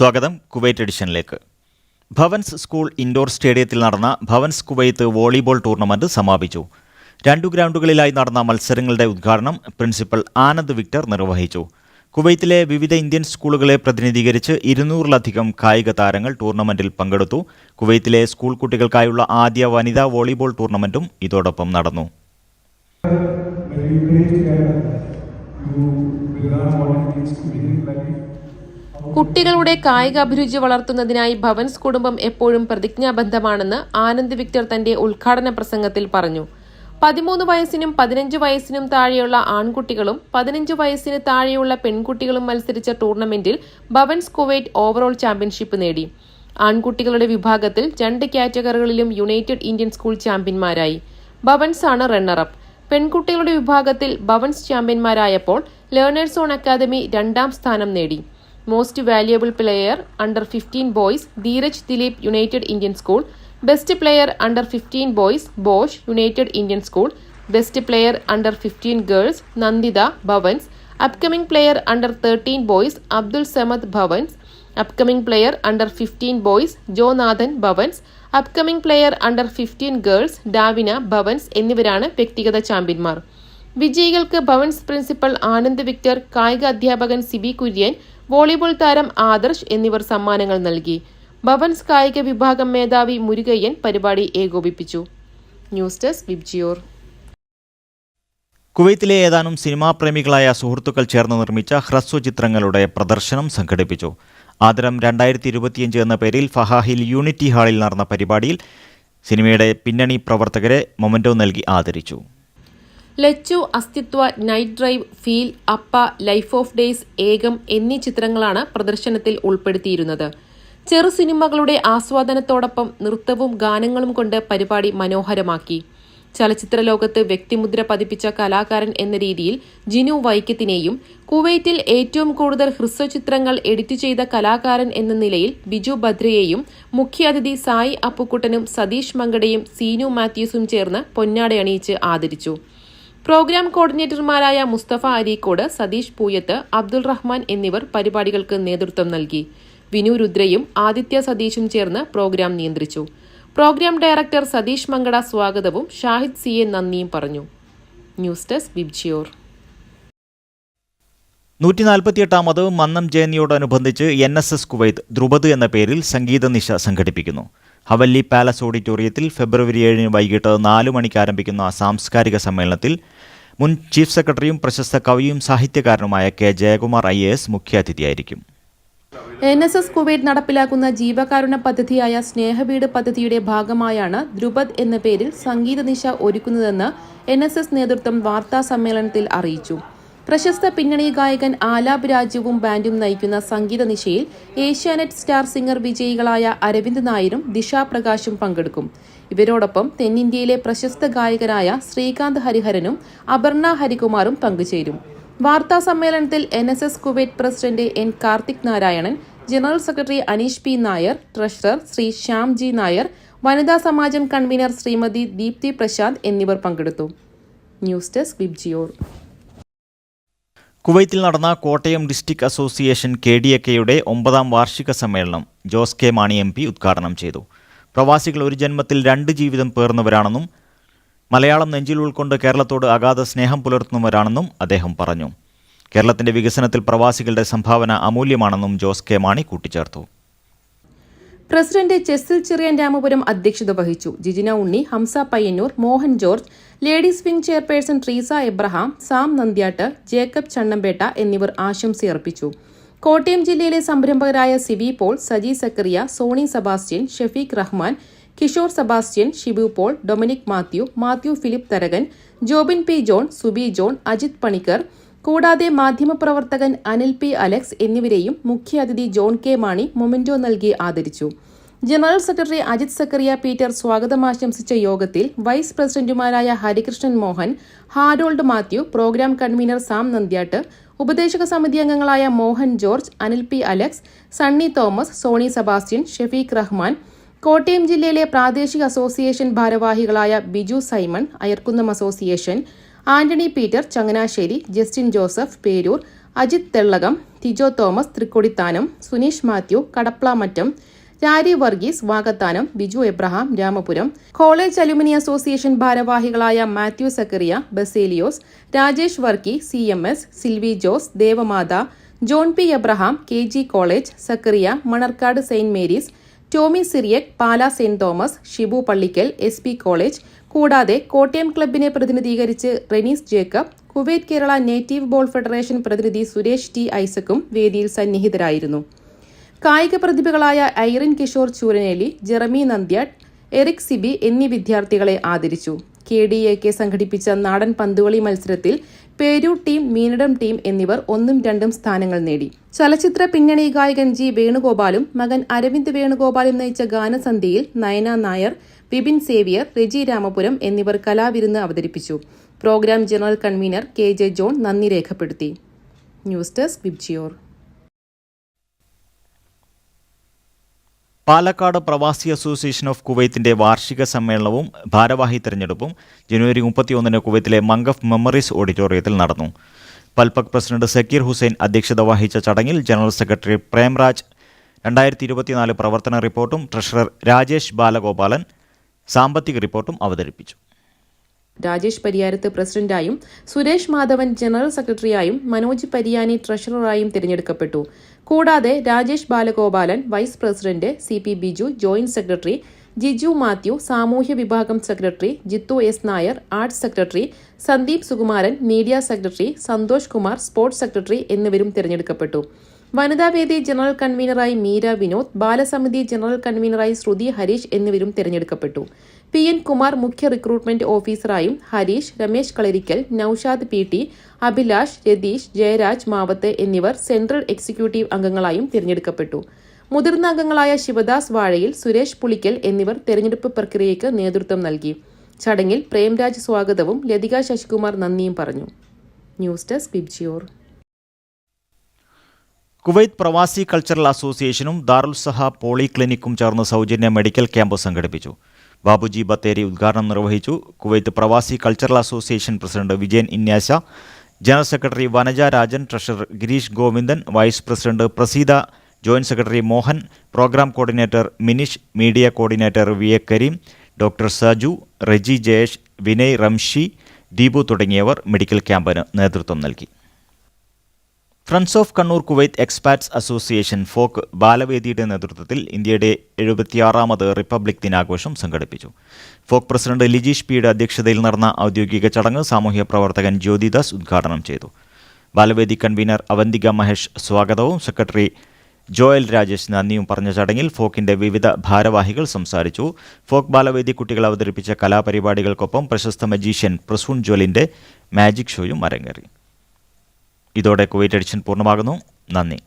സ്വാഗതം കുവൈറ്റ് എഡിഷനിലേക്ക്. Bhavans school indoor സ്റ്റേഡിയത്തിൽ നടന്ന ഭവൻസ് കുവൈത്ത് വോളിബോൾ ടൂർണമെന്റ് സമാപിച്ചു. രണ്ടു ഗ്രൗണ്ടുകളിലായി നടന്ന മത്സരങ്ങളുടെ ഉദ്ഘാടനം പ്രിൻസിപ്പൽ ആനന്ദ് വിക്ടർ നിർവഹിച്ചു. കുവൈത്തിലെ വിവിധ ഇന്ത്യൻ സ്കൂളുകളെ പ്രതിനിധീകരിച്ച് ഇരുന്നൂറിലധികം കായിക താരങ്ങൾ ടൂർണമെന്റിൽ പങ്കെടുത്തു. കുവൈത്തിലെ സ്കൂൾ കുട്ടികൾക്കായുള്ള ആദ്യ വനിതാ വോളിബോൾ ടൂർണമെന്റും ഇതോടൊപ്പം നടന്നു. കുട്ടികളുടെ കായിക അഭിരുചി വളർത്തുന്നതിനായി ഭവൻസ് കുടുംബം എപ്പോഴും പ്രതിജ്ഞാബദ്ധമാണെന്ന് ആനന്ദ് വിക്ടർ തന്റെ ഉദ്ഘാടന പ്രസംഗത്തിൽ പറഞ്ഞു. പതിമൂന്ന് വയസ്സിനും പതിനഞ്ച് വയസ്സിനും താഴെയുള്ള ആൺകുട്ടികളും പതിനഞ്ച് വയസ്സിന് താഴെയുള്ള പെൺകുട്ടികളും മത്സരിച്ച ടൂർണമെന്റിൽ ഭവൻസ് കുവൈറ്റ് ഓവറോൾ ചാമ്പ്യൻഷിപ്പ് നേടി. ആൺകുട്ടികളുടെ വിഭാഗത്തിൽ രണ്ട് കാറ്റഗറികളിലും യുണൈറ്റഡ് ഇന്ത്യൻ സ്കൂൾ ചാമ്പ്യന്മാരായി. ഭവൻസ് ആണ് റണ്ണറപ്പ്. പെൺകുട്ടികളുടെ വിഭാഗത്തിൽ ഭവൻസ് ചാമ്പ്യന്മാരായപ്പോൾ ലേണേഴ്സ് ഓൺ അക്കാദമി രണ്ടാം സ്ഥാനം നേടി. Most valuable player under fifteen boys Dheeraj Dileep United Indian School best player under fifteen boys Bosh United Indian School best player under fifteen girls Nanditha Bhavans upcoming player under thirteen boys Abdul Samad Bhavans upcoming player under fifteen boys Jonathan Bhavans upcoming player under fifteen girls Davina Bhavans എന്നിവരാണ് വ്യക്തിഗത ചാമ്പ്യന്മാർ. വിജയികൾക്ക് Bhavan's principal Anand Victor കായിക അധ്യാപകൻ Sibi Kurian volleyball താരം ആദർശ് എന്നിവർ സമ്മാനങ്ങൾ നൽകി. ഭവൻസ് കായിക വിഭാഗം മേധാവി മുരുകയ്യൻ പരിപാടി ഏകോപിപ്പിച്ചു. ന്യൂസ് ഡെസ്ക് വിബ്ജിയോർ കുവൈത്തിലെ ഏതാനും സിനിമാ പ്രേമികളായ സുഹൃത്തുക്കൾ ചേർന്ന് നിർമ്മിച്ച ഹ്രസ്വ ചിത്രങ്ങളുടെ പ്രദർശനം സംഘടിപ്പിച്ചു. ആദരം രണ്ടായിരത്തി ഇരുപത്തിയഞ്ച് എന്ന പേരിൽ ഫഹാഹിൽ യൂണിറ്റി ഹാളിൽ നടന്ന പരിപാടിയിൽ സിനിമയുടെ പിന്നണി പ്രവർത്തകരെ മൊമന്റോ നൽകി ആദരിച്ചു. Lachu Asthithva night drive feel Appa life of days Ekam എന്നീ ചിത്രങ്ങളാണ് പ്രദർശനത്തിൽ ഉൾപ്പെടുത്തിയിരുന്നത്. ചെറു സിനിമകളുടെ ആസ്വാദനത്തോടൊപ്പം നൃത്തവും ഗാനങ്ങളും കൊണ്ട് പരിപാടി മനോഹരമാക്കി. ചലച്ചിത്ര ലോകത്ത് വ്യക്തിമുദ്ര പതിപ്പിച്ച കലാകാരൻ എന്ന രീതിയിൽ ജിനു വൈക്കത്തിനെയും കുവൈറ്റിൽ ഏറ്റവും കൂടുതൽ ഹ്രസ്വ ചിത്രങ്ങൾ എഡിറ്റ് ചെയ്ത കലാകാരൻ എന്ന നിലയിൽ ബിജു ബദ്രയെയും മുഖ്യാതിഥി സായി അപ്പുക്കുട്ടനും സതീഷ് മങ്കടയും സീനു മാത്യൂസും ചേർന്ന് പൊന്നാടയണിയിച്ച് ആദരിച്ചു. പ്രോഗ്രാം കോർഡിനേറ്റർമാരായ മുസ്തഫ അരീക്കോട് സതീഷ് പൂയത്ത് അബ്ദുൾ റഹ്മാൻ എന്നിവർ പരിപാടികൾക്ക് നേതൃത്വം നൽകി. വിനു രുദ്രയും ആദിത്യ സതീഷും ചേർന്ന് പ്രോഗ്രാം നിയന്ത്രിച്ചു. പ്രോഗ്രാം ഡയറക്ടർ സതീഷ് മങ്കട സ്വാഗതവും ഷാഹിദ് സി എ നന്ദിയും പറഞ്ഞു. ന്യൂസ് ഡെസ്ക് ബിബ്ജിയോർ നൂറ്റി നാൽപ്പത്തിയെട്ടാമത് Mannam ജയന്തിയോടനുബന്ധിച്ച് N S S Kuwait Dhrupad എന്ന പേരിൽ സംഗീത നിശ സംഘടിപ്പിക്കുന്നു. ഹവല്ലി പാലസ് ഓഡിറ്റോറിയത്തിൽ ഫെബ്രുവരി ഏഴിന് വൈകിട്ട് നാല് മണിക്ക് ആരംഭിക്കുന്ന സാംസ്കാരിക സമ്മേളനത്തിൽ മുൻ ചീഫ് സെക്രട്ടറിയും പ്രശസ്ത കവിയും സാഹിത്യകാരനുമായ K Jayakumar I A S മുഖ്യാതിഥിയായിരിക്കും. N S S Kuwait നടപ്പിലാക്കുന്ന ജീവകാരുണ്യ പദ്ധതിയായ സ്നേഹവീട് പദ്ധതിയുടെ ഭാഗമായാണ് ദ്രുപദ് എന്ന പേരിൽ സംഗീത നിശ ഒരുക്കുന്നതെന്ന് എൻ എസ് എസ് നേതൃത്വം വാർത്താ സമ്മേളനത്തിൽ അറിയിച്ചു. പ്രശസ്ത പിന്നണി ഗായകൻ ആലാപ് രാജുവും ബാൻഡും നയിക്കുന്ന സംഗീത നിശയിൽ ഏഷ്യാനെറ്റ് സ്റ്റാർ സിംഗർ വിജയികളായ അരവിന്ദ് നായരും ദിശ പ്രകാശും പങ്കെടുക്കും. ഇവരോടൊപ്പം തെന്നിന്ത്യയിലെ പ്രശസ്ത ഗായകനായ ശ്രീകാന്ത് ഹരിഹരനും അപർണ ഹരികുമാറും പങ്കുചേരും. വാർത്താ സമ്മേളനത്തിൽ N S S Kuwait president N Karthik Narayanan general secretary Aneesh P Nair treasurer Shri Shyam G Nair വനിതാ സമാജം കൺവീനർ ശ്രീമതി ദീപ്തി പ്രശാന്ത് എന്നിവർ പങ്കെടുത്തു. ന്യൂസ് ഡെസ്ക് ബിബ്ജിയോർ കുവൈത്തിൽ നടന്ന Kottayam district association K D A കെയുടെ ഒമ്പതാം വാർഷിക സമ്മേളനം Jose K Mani M P ഉദ്ഘാടനം ചെയ്തു. പ്രവാസികൾ ഒരു ജന്മത്തിൽ രണ്ട് ജീവിതം പേർന്നവരാണെന്നും മലയാളം നെഞ്ചിൽ ഉൾക്കൊണ്ട് കേരളത്തോട് അഗാധ സ്നേഹം പുലർത്തുന്നവരാണെന്നും അദ്ദേഹം പറഞ്ഞു. കേരളത്തിന്റെ വികസനത്തിൽ പ്രവാസികളുടെ സംഭാവന അമൂല്യമാണെന്നും ജോസ് കെ മാണി കൂട്ടിച്ചേർത്തു. പ്രസിഡന്റ് ചെസ്സിൽ ചെറിയൻ രാമപുരം അധ്യക്ഷത വഹിച്ചു. Jijina Unni Hamsa Payyanur Mohan George ladies wing chairperson Treesa Abraham Sam Nandyattu Jacob Channampetta എന്നിവർ ആശംസയർപ്പിച്ചു. കോട്ടയം ജില്ലയിലെ സംരംഭകരായ C V Paul Saji Zachariah Sony Sebastian Shefeeq Rahman Kishore Sebastian Shibu Paul Dominic Mathew Mathew Philip Tharakan Jobin P John Subi John Ajith Panicker കൂടാതെ മാധ്യമപ്രവർത്തകൻ Anil P Alex എന്നിവരെയും മുഖ്യാതിഥി John K Mani memento നൽകി ആദരിച്ചു. General secretary Ajith Zacharia Peter സ്വാഗതം ആശംസിച്ച യോഗത്തിൽ vice പ്രസിഡന്റുമാരായ Harikrishnan Mohan Harold Mathew programme convener Sam Nandyat ഉപദേശക സമിതി അംഗങ്ങളായ Mohan George Anil P Alex Sunny Thomas Sony Sebastian Shefeeq Rahman Kottayam ജില്ലയിലെ പ്രാദേശിക അസോസിയേഷൻ ഭാരവാഹികളായ Biju Simon Ayarkunnam association Antony Peter Changanassery Justin Joseph Peroor Ajith Thellakom Thijo Thomas Thrikkodithanam Suneesh Mathew Kadaplamattom Rari Varghese Vakathanam Biju Abraham Ramapuram college alumni association ഭാരവാഹികളായ Mathew Zachariah Baselios Rajesh Varkey C M S Silvy Jose Devamatha John P Abraham K G college Zachariah Manarcad saint Mary's Tomy Cyriac Pala saint Thomas Shibu Pallikkal S P college കൂടാതെ കോട്ടയം ക്ലബിനെ പ്രതിനിധീകരിച്ച് Renis Jacob Kuwait Kerala native ball federation പ്രതിനിധി Suresh T ഐസക്കും വേദിയിൽ സന്നിഹിതരായിരുന്നു. കായിക പ്രതിഭകളായ Irene Kishore Chooranely Jeremy Nandyat Eric Sibi എന്നീ വിദ്യാർത്ഥികളെ ആദരിച്ചു. കെ ഡി എ കെ സംഘടിപ്പിച്ച നാടൻ പന്തുകളി മത്സരത്തിൽ പേരൂർ ടീം മീനടം ടീം എന്നിവർ ഒന്നും രണ്ടും സ്ഥാനങ്ങൾ നേടി. ചലച്ചിത്ര പിന്നണി ഗായകൻ ജി വേണുഗോപാലും മകൻ അരവിന്ദ് വേണുഗോപാലും നയിച്ച ഗാനസന്ധ്യയിൽ നയന നായർ വിപിൻ സേവിയർ റെജി രാമപുരം എന്നിവർ കലാവിരുന്ന് അവതരിപ്പിച്ചു. Programme general convener K J John നന്ദി രേഖപ്പെടുത്തി. News desk VIBGYOR. പാലക്കാട് പ്രവാസി അസോസിയേഷൻ ഓഫ് കുവൈത്തിന്റെ വാർഷിക സമ്മേളനവും ഭാരവാഹി തെരഞ്ഞെടുപ്പും ജനുവരി മുപ്പത്തിയൊന്നിന് കുവൈത്തിലെ മംഗഫ് മെമ്മറീസ് ഓഡിറ്റോറിയത്തിൽ നടന്നു. പൽപക് പ്രസിഡന്റ് സക്കീർ ഹുസൈൻ അധ്യക്ഷത വഹിച്ച ചടങ്ങിൽ ജനറൽ സെക്രട്ടറി പ്രേംരാജ് രണ്ടായിരത്തി ഇരുപത്തിനാല് പ്രവർത്തന റിപ്പോർട്ടും ട്രഷറർ രാജേഷ് ബാലഗോപാലൻ സാമ്പത്തിക റിപ്പോർട്ടും അവതരിപ്പിച്ചു. രാജേഷ് പരിയാരത്ത് പ്രസിഡന്റായും സുരേഷ് മാധവൻ ജനറൽ സെക്രട്ടറിയായും മനോജ് പരിയാനി ട്രഷററായും തിരഞ്ഞെടുക്കപ്പെട്ടു. കൂടാതെ Rajesh Balagopalan vice president C P Biju joint secretary Jiju Mathew സാമൂഹ്യ വിഭാഗം secretary Jithu S Nair arts secretary Sandeep Sukumaran media secretary Santhosh Kumar sports secretary എന്നിവരും തിരഞ്ഞെടുക്കപ്പെട്ടു. വനിതാവേദി ജനറൽ കൺവീനറായി മീര വിനോദ് ബാലസമിതി ജനറൽ കൺവീനറായി ശ്രുതി ഹരീഷ് എന്നിവരും തിരഞ്ഞെടുക്കപ്പെട്ടു. പി എൻ കുമാർ മുഖ്യ റിക്രൂട്ട്മെന്റ് ഓഫീസറായും ഹരീഷ് രമേശ് കളരിക്കൽ നൌഷാദ് പി ടി അഭിലാഷ് രതീഷ് ജയരാജ് മാവത്ത് എന്നിവർ സെൻട്രൽ എക്സിക്യൂട്ടീവ് അംഗങ്ങളായും തിരഞ്ഞെടുക്കപ്പെട്ടു. മുതിർന്ന അംഗങ്ങളായ ശിവദാസ് വാഴയിൽ സുരേഷ് പുളിക്കൽ എന്നിവർ തെരഞ്ഞെടുപ്പ് പ്രക്രിയയ്ക്ക് നേതൃത്വം നൽകി. ചടങ്ങിൽ പ്രേംരാജ് സ്വാഗതവും ലതിക ശശികുമാർ നന്ദിയും പറഞ്ഞു. News desk Bibgyor. കുവൈത്ത് പ്രവാസി കൾച്ചറൽ അസോസിയേഷനും ദാറുൽസഹ പോളിക്ലിനിക്കും പോളി ക്ലിനിക്കും ചേർന്ന് സൗജന്യ മെഡിക്കൽ ക്യാമ്പ് സംഘടിപ്പിച്ചു. ബാബുജി ബത്തേരി ഉദ്ഘാടനം നിർവഹിച്ചു. കുവൈത്ത് പ്രവാസി cultural association president Vijayan ഇന്യാശ general secretary Vanaja Rajan treasurer Girish Govindan vice president Praseetha joint secretary Mohan programme coordinator Minish media coordinator V A Kareem doctor Saju Reji Jayesh Vinay Ramshi Deepu തുടങ്ങിയവർ medical ക്യാമ്പിന് നേതൃത്വം നൽകി. Friends of Kannur Kuwait expats association FOKE ബാലവേദിയുടെ നേതൃത്വത്തിൽ ഇന്ത്യയുടെ എഴുപത്തിയാറാമത് republic ദിനാഘോഷം സംഘടിപ്പിച്ചു. Folk president Lijeesh പിയുടെ അധ്യക്ഷതയിൽ നടന്ന ഔദ്യോഗിക ചടങ്ങ് സാമൂഹ്യ പ്രവർത്തകൻ ജ്യോതിദാസ് ഉദ്ഘാടനം ചെയ്തു. ബാലവേദി കൺവീനർ അവന്തിക മഹേഷ് സ്വാഗതവും സെക്രട്ടറി ജോയൽ രാജേഷ് നന്ദിയും പറഞ്ഞ ചടങ്ങിൽ ഫോക്കിന്റെ വിവിധ ഭാരവാഹികൾ സംസാരിച്ചു. ഫോക്ക് ബാലവേദി കുട്ടികൾ അവതരിപ്പിച്ച കലാപരിപാടികൾക്കൊപ്പം പ്രശസ്ത മജീഷ്യൻ പ്രസൂൺ ജോലിന്റെ മാജിക് ഷോയും അരങ്ങേറി. ഇതോടെ കുവൈറ്റ് എഡിഷൻ പൂർണമാകുന്നു. നന്ദി.